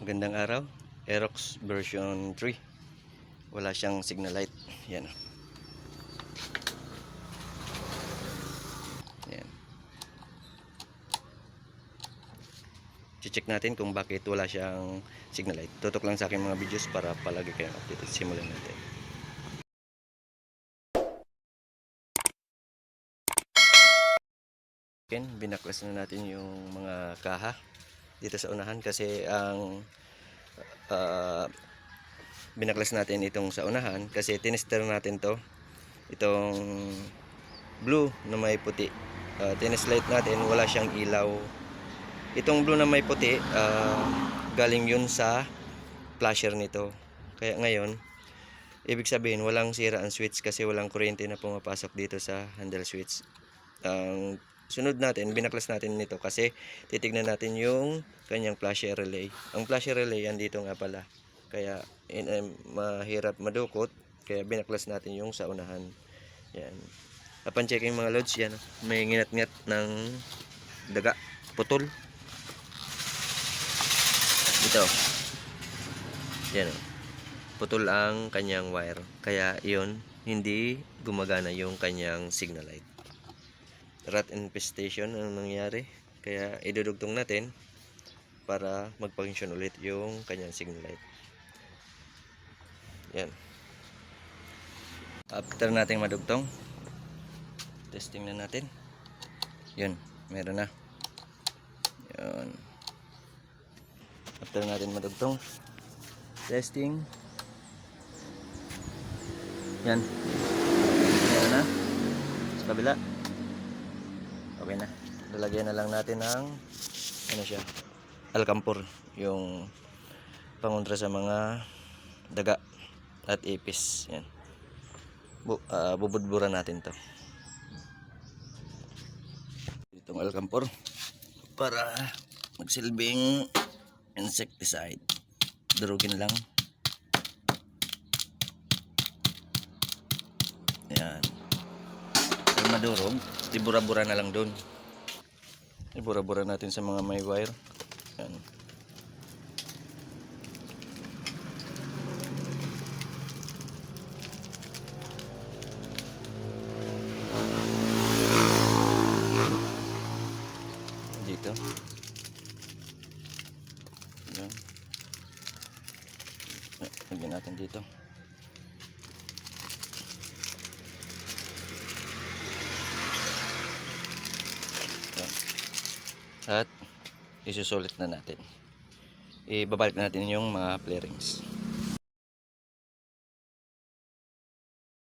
Magandang araw. Aerox version 3. Wala siyang signal light. Yan. Yan. Check natin kung bakit wala siyang signal light. Tutok lang sa aking mga videos para palagi kayong updated. Simulan natin. Ken, binaklas na natin yung mga kaha dito sa unahan kasi ang ah, binaklas natin itong sa unahan kasi tinester natin to. Itong blue na may puti. Uh, tineslight natin wala siyang ilaw. Itong blue na may puti ah, galing yun sa flasher nito. Kaya ngayon ibig sabihin walang sira ang switch kasi walang kuryente na pumapasok dito sa handle switch. Ang sunod natin, binaklas natin nito kasi titignan natin yung kanyang flasher relay. Ang flasher relay andito nga pala. Kaya in, em, mahirap madukot, kaya binaklas natin yung sa unahan. Yan. Upon checking mga loads, yan. May nginat-ngat ng daga, putol. Ito. Yan. oh. Putol ang kanyang wire. Kaya yun, hindi gumagana yung kanyang signal light rat infestation ang nangyari. Kaya idudugtong natin para mag-function ulit yung kanyang signal light. Yan. After nating madugtong, testing na natin. Yun, meron na. Yun. After natin madugtong, testing. Yan. Meron na. Sa kabila. Okay na. Lalagyan na lang natin ng ano siya, alkampur, yung pangontra sa mga daga at ipis. Yan. Bu ah, bubudburan natin to. Itong alkampur para magsilbing insecticide. Durugin lang. Yan. Madurog, ibura-bura na lang doon. Ibura-bura natin sa mga may wire. Yan. Dito. Yan. Lagyan natin dito. At isusulit na natin. Ibabalik natin yung mga flarings.